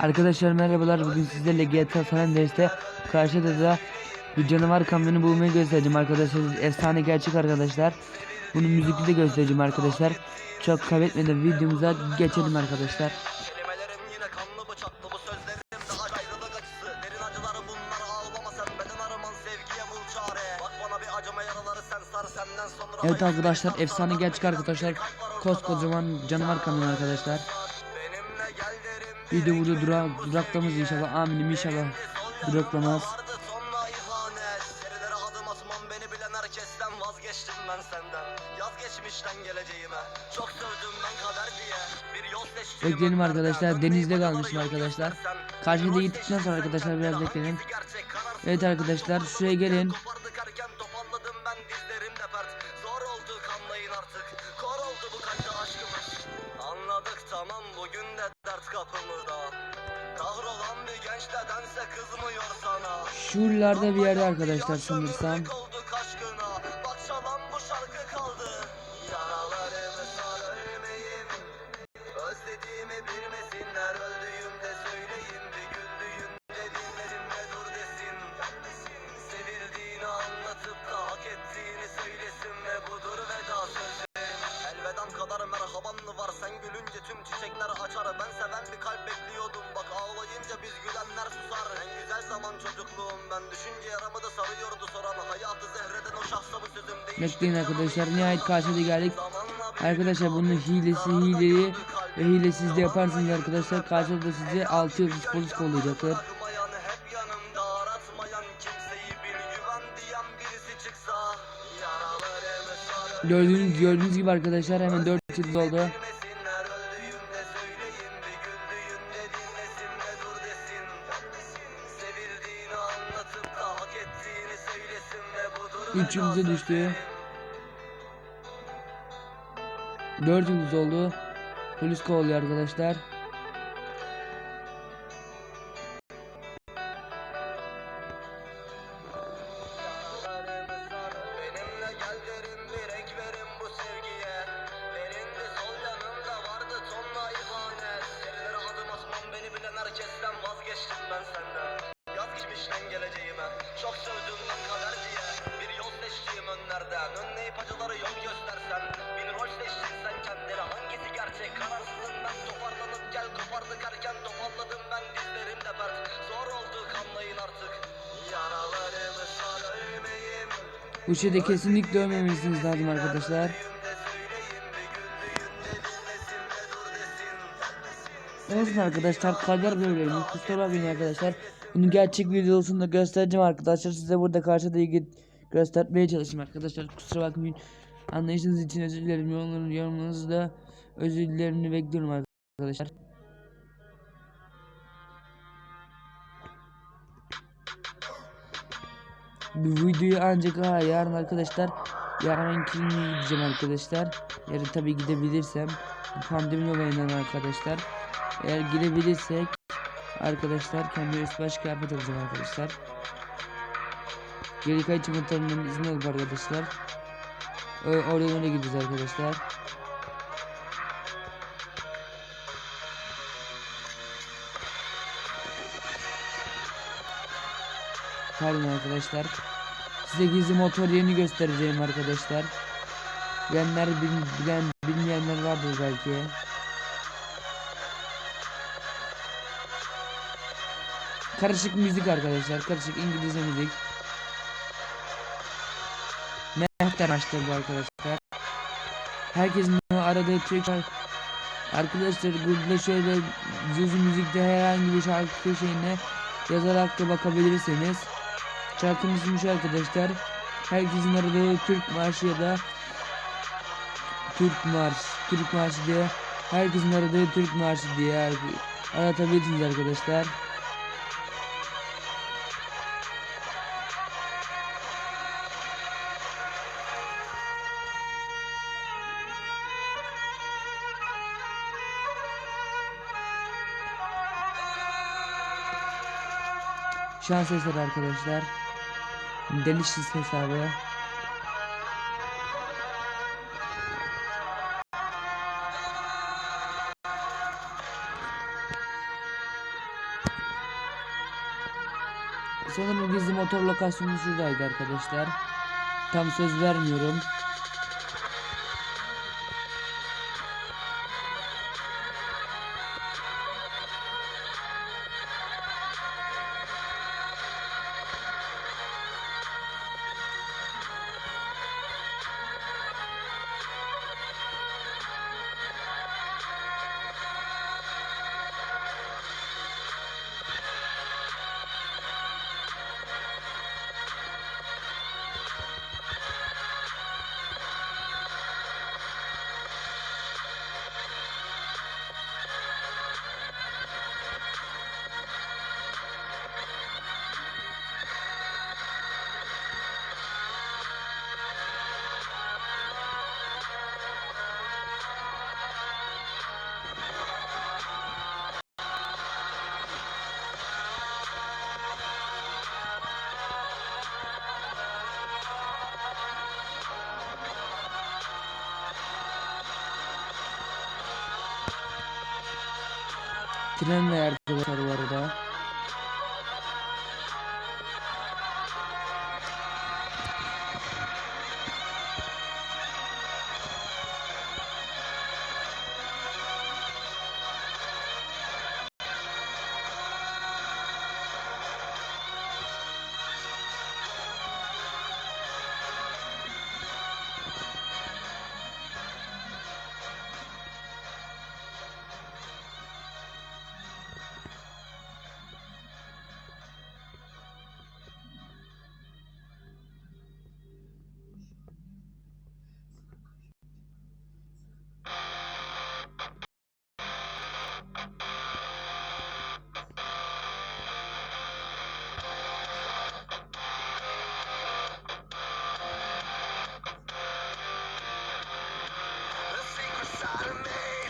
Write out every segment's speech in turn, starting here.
Arkadaşlar merhabalar. Bugün sizlerle GTA San Andreas'te karşıda da bir canavar kamyonu bulmayı göstereceğim arkadaşlar. Efsane gerçek arkadaşlar. Bunun müzikli de göstereceğim arkadaşlar. Çok kaybetmeden videomuza geçelim arkadaşlar. Evet arkadaşlar efsane gerçek arkadaşlar. Koskocaman canavar kamyonu arkadaşlar derim Video burada dura duraklamaz inşallah. Aminim inşallah. Duraklamaz. Vazgeçtim Bir Bekleyelim arkadaşlar, denizde kalmışım arkadaşlar. Yol gittikten sonra arkadaşlar biraz bekleyelim. Evet arkadaşlar şuraya gelin Şuralarda bir yerde arkadaşlar sanırsam Bekleyin arkadaşlar nihayet karşıda geldik. Arkadaşlar bunun hilesi hileli ve hilesiz de yaparsınız arkadaşlar. Karşıda da size 6 yıldız polis kollayacaktır. Gördüğünüz, gördüğünüz gibi arkadaşlar hemen 4 yıldız oldu. 3 yıldıza düştü. 4 yıldız oldu. Polis kovalıyor arkadaşlar. Önlerden Önleyip acıları yol göstersen Bin rol seçtin sen kendine Hangisi gerçek kararsızım ben Toparlanıp gel kopardık erken Toparladım ben dizlerimde pert Zor oldu kanlayın artık Yaralarımı sar ölmeyim Bu şeyde kesinlikle ölmemesiniz lazım arkadaşlar. Olsun arkadaşlar kader böyleymiş. Kusura bakmayın arkadaşlar. Bunu gerçek videosunda göstereceğim arkadaşlar. Size burada karşıda ilgi göstermeye çalışayım arkadaşlar. Kusura bakmayın. Anlayışınız için özür dilerim. Yorumlarınızı, yorumlarınızı da özür dilerini bekliyorum arkadaşlar. Bu videoyu ancak ha, yarın arkadaşlar yarınkini gideceğim arkadaşlar. Yarın tabi gidebilirsem pandemi olayından arkadaşlar. Eğer gidebilirsek arkadaşlar kendi üst baş kıyafet alacağım arkadaşlar. Geri kayıt çimentalarından izin alıp arkadaşlar. Oraya gideceğiz arkadaşlar. Pardon arkadaşlar. Size gizli motor yerini göstereceğim arkadaşlar. Bilenler bil- bilen bilmeyenler vardır belki. Karışık müzik arkadaşlar. Karışık İngilizce müzik. Mehter açtı bu arkadaşlar. Herkesin aradığı Türk Arkadaşlar Google'da şöyle Zuzu müzikte herhangi bir şarkı şeyine yazarak da bakabilirsiniz. Şarkının ismi şu arkadaşlar. Herkesin aradığı Türk marşı ya da Türk marş, Türk marşı diye herkesin aradığı Türk marşı diye ar- aratabilirsiniz arkadaşlar. Şans eseri arkadaşlar. Delicious hesabı. Sanırım gizli motor lokasyonu şuradaydı arkadaşlar. Tam söz vermiyorum. Tren verdi arkadaşlar.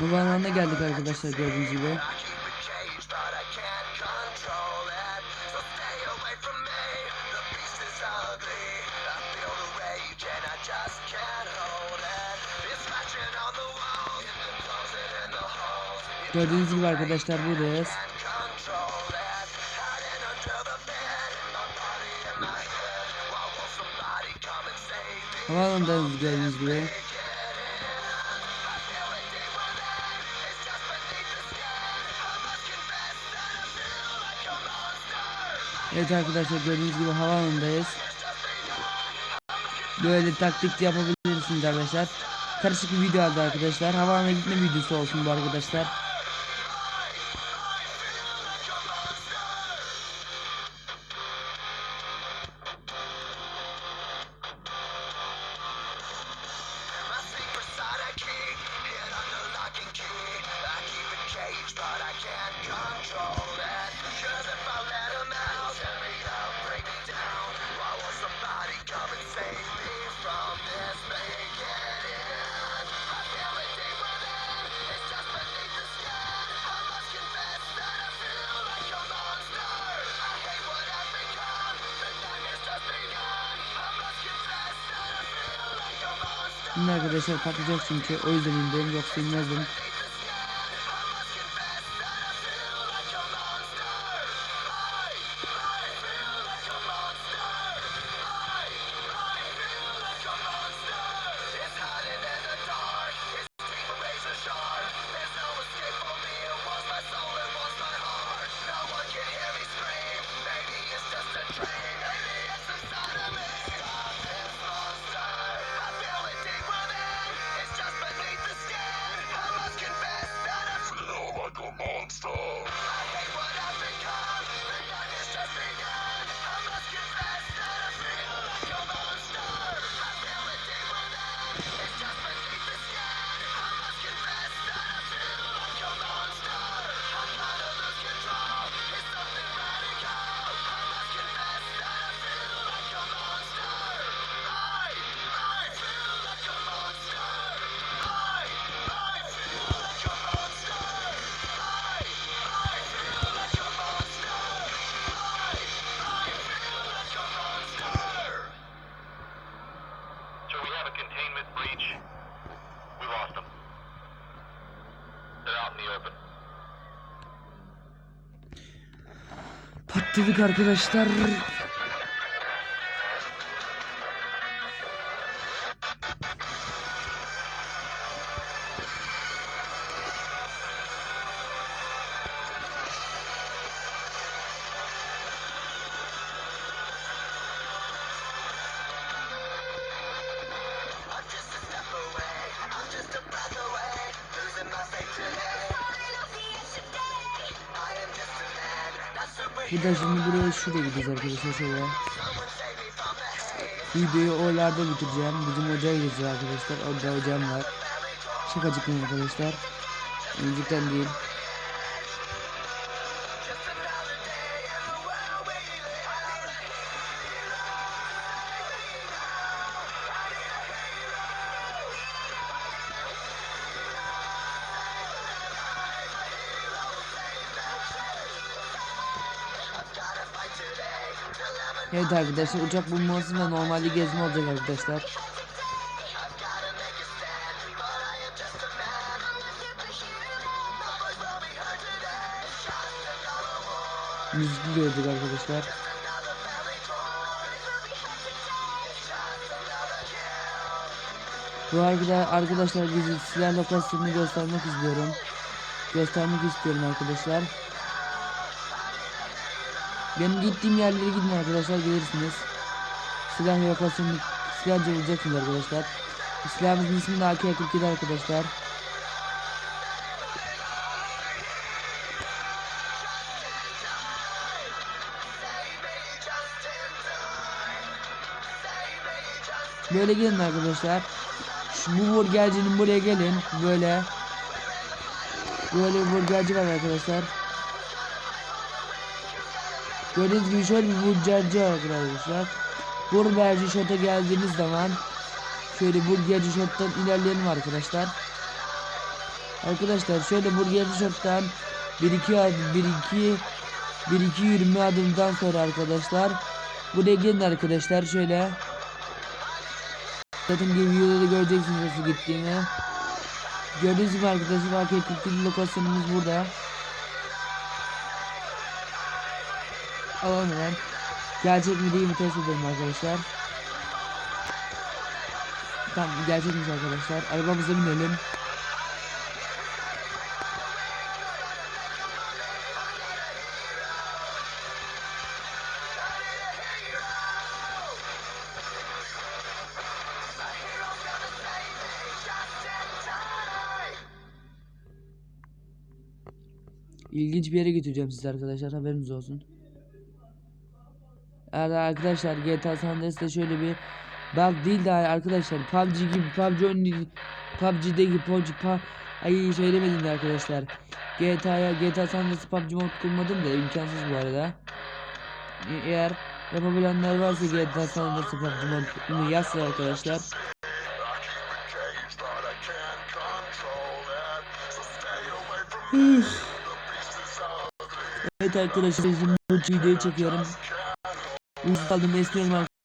Bu alanda geldik arkadaşlar gördüğünüz gibi. Gördüğünüz gibi arkadaşlar buradayız. Havalandayız gördüğünüz gibi. Evet arkadaşlar gördüğünüz gibi havaalanındayız. Böyle taktik yapabilirsiniz arkadaşlar. Karışık bir video aldı arkadaşlar. Havaalanına gitme videosu olsun bu arkadaşlar. Şimdi arkadaşlar patlayacak çünkü. O yüzden indim. Yoksa inmezdim. Bitirdik arkadaşlar. De şimdi buraya şuraya gideceğiz arkadaşlar haze. Videoyu oralarda bitireceğim. Bizim hocaya gideceğiz arkadaşlar. Orada hocam var. Şakacıklayın arkadaşlar. Müzikten değil. Evet arkadaşlar uçak bulması ve normalde gezme olacak arkadaşlar. Müzikli gördük arkadaşlar. Bu arada arkadaşlar bizi silah lokasyonunu göstermek istiyorum. Göstermek istiyorum arkadaşlar. Benim gittiğim yerlere gidin arkadaşlar gelirsiniz. Silah lokasyonu silahcı bulacaksınız arkadaşlar. Silahımızın ismi de AK-47 arkadaşlar. Böyle gelin arkadaşlar. Şu, bu burgercinin buraya gelin. Böyle. Böyle bir burgerci var arkadaşlar. Gördüğünüz gibi şöyle bir burgerci arkadaşlar. Burgerci shot'a geldiğiniz zaman şöyle burgerci shot'tan ilerleyelim arkadaşlar. Arkadaşlar şöyle burgerci shot'tan 1 2 adım 1 2 1 2 20 adımdan sonra arkadaşlar buraya gelin arkadaşlar şöyle Zaten gibi videoda da göreceksiniz nasıl gittiğini. Gördüğünüz gibi arkadaşlar AK-47 lokasyonumuz burada. Alalım. Gerçek mi değil mi test edelim arkadaşlar. Tamam gerçekmiş arkadaşlar. Arabamıza binelim. İlginç bir yere götüreceğim sizi arkadaşlar haberiniz olsun. Eğer arkadaşlar GTA San Andreas'ta şöyle bir bug değil de arkadaşlar PUBG gibi PUBG oyunu PUBG'deki PUBG PUBG ay söylemedim de arkadaşlar. GTA'ya GTA San Andreas PUBG mod kurmadım da imkansız bu arada. E- Eğer yapabilenler varsa GTA San Andreas PUBG mod bunu yazsın arkadaşlar. Evet arkadaşlar şimdi bu videoyu çekiyorum. Kaldım esniyorum